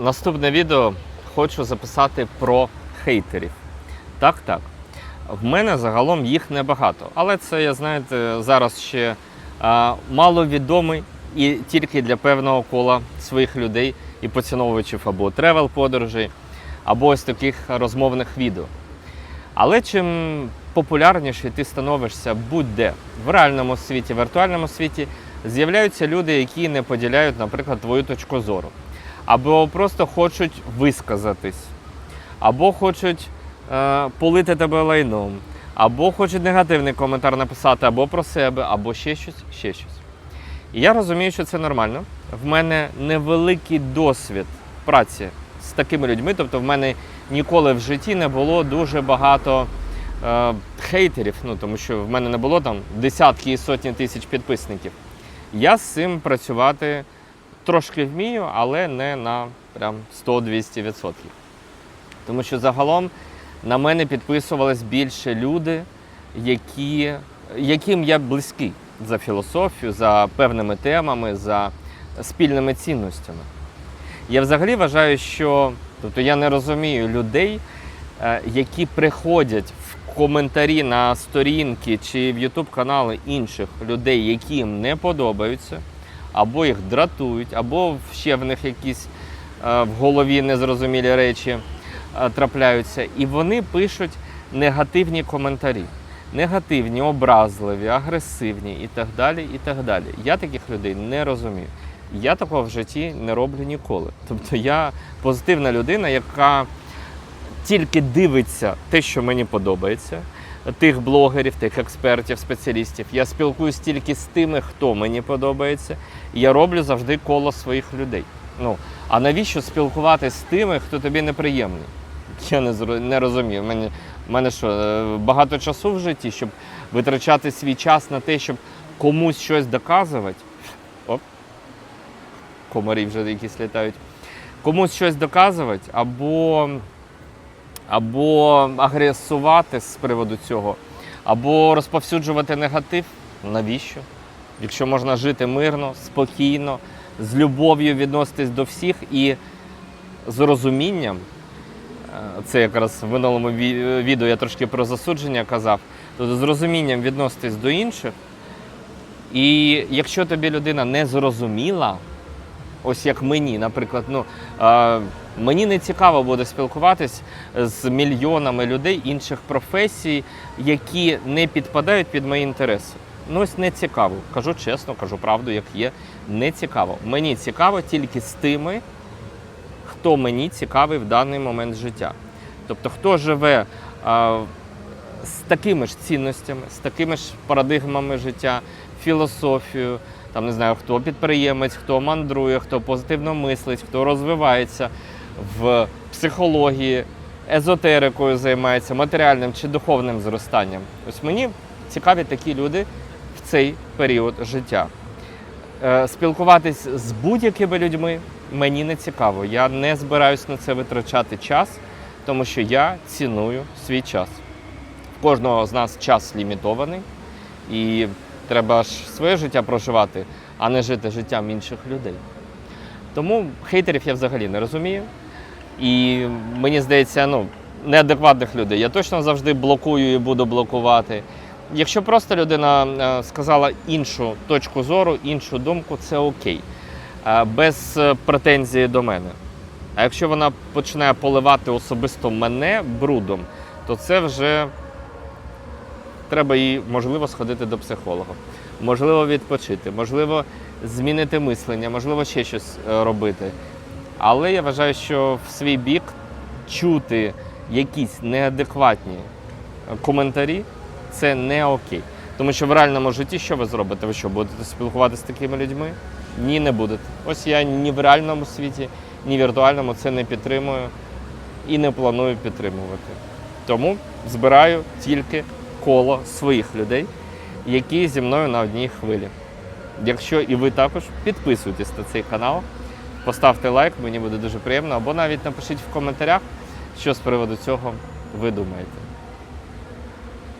Наступне відео хочу записати про хейтерів. Так, так. В мене загалом їх небагато, але це, я знаєте, зараз ще а, маловідомий і тільки для певного кола своїх людей і поціновувачів або тревел подорожей, або ось таких розмовних відео. Але чим популярніше ти становишся будь-де в реальному світі, в віртуальному світі, з'являються люди, які не поділяють, наприклад, твою точку зору, або просто хочуть висказатись, або хочуть е, полити тебе лайном, або хочуть негативний коментар написати або про себе, або ще щось, ще щось. І я розумію, що це нормально. В мене невеликий досвід праці з такими людьми, тобто в мене ніколи в житті не було дуже багато е, хейтерів, ну тому що в мене не було там десятки і сотні тисяч підписників. Я з цим працювати трошки вмію, але не на прям 100-200%. Тому що загалом на мене підписувались більше люди, які, яким я близький за філософію, за певними темами, за спільними цінностями. Я взагалі вважаю, що тобто я не розумію людей, е, які приходять в коментарі на сторінки чи в Ютуб канали інших людей, які їм не подобаються, або їх дратують, або ще в них якісь е, в голові незрозумілі речі е, трапляються, і вони пишуть негативні коментарі. Негативні, образливі, агресивні і так далі. і так далі. Я таких людей не розумію. Я такого в житті не роблю ніколи. Тобто я позитивна людина, яка тільки дивиться те, що мені подобається, тих блогерів, тих експертів, спеціалістів. Я спілкуюсь тільки з тими, хто мені подобається. Я роблю завжди коло своїх людей. Ну, а навіщо спілкуватися з тими, хто тобі неприємний? Я не, не розумію. Мені, мене що, е, багато часу в житті, щоб витрачати свій час на те, щоб комусь щось доказувати. Оп. Комарі вже якісь літають. Комусь щось доказувати або, або агресувати з приводу цього, або розповсюджувати негатив. Навіщо? Якщо можна жити мирно, спокійно, з любов'ю відноситись до всіх і з розумінням. Е, Це якраз в минулому відео я трошки про засудження казав. Тобто з розумінням відноситись до інших. І якщо тобі людина не зрозуміла, ось як мені, наприклад, ну е, мені не цікаво буде спілкуватись з мільйонами людей інших професій, які не підпадають під мої інтереси. Ну ось не цікаво. Кажу чесно, кажу правду, як є. Не цікаво. Мені цікаво тільки з тими, хто мені цікавий в даний момент життя. Тобто, хто живе а, з такими ж цінностями, з такими ж парадигмами життя, філософією, там не знаю, хто підприємець, хто мандрує, хто позитивно мислить, хто розвивається в психології, езотерикою займається, матеріальним чи духовним зростанням. Ось мені цікаві такі люди в цей період життя. Е, Спілкуватись з будь-якими людьми мені не цікаво. Я не збираюсь на це витрачати час, тому що я ціную свій час. В кожного з нас час лімітований, і треба ж своє життя проживати, а не жити життям інших людей. Тому хейтерів я взагалі не розумію. І мені здається, ну, неадекватних людей я точно завжди блокую і буду блокувати. Якщо просто людина е, сказала іншу точку зору, іншу думку, це окей. Е, Без е, претензії до мене. А якщо вона починає поливати особисто мене брудом, то це вже треба їй, можливо, сходити до психолога, можливо, відпочити, можливо, змінити мислення, можливо, ще щось е, робити. Але я вважаю, що в свій бік чути якісь неадекватні е, коментарі це не окей. Тому що в реальному житті що ви зробите? Ви що, будете спілкуватися з такими людьми? Ні, не будете. Ось я ні в реальному світі, ні в віртуальному це не підтримую і не планую підтримувати. Тому збираю тільки коло своїх людей, які зі мною на одній хвилі. Якщо і ви також підписуйтесь на цей канал, поставте лайк, мені буде дуже приємно, або навіть напишіть в коментарях, що з приводу цього ви думаєте.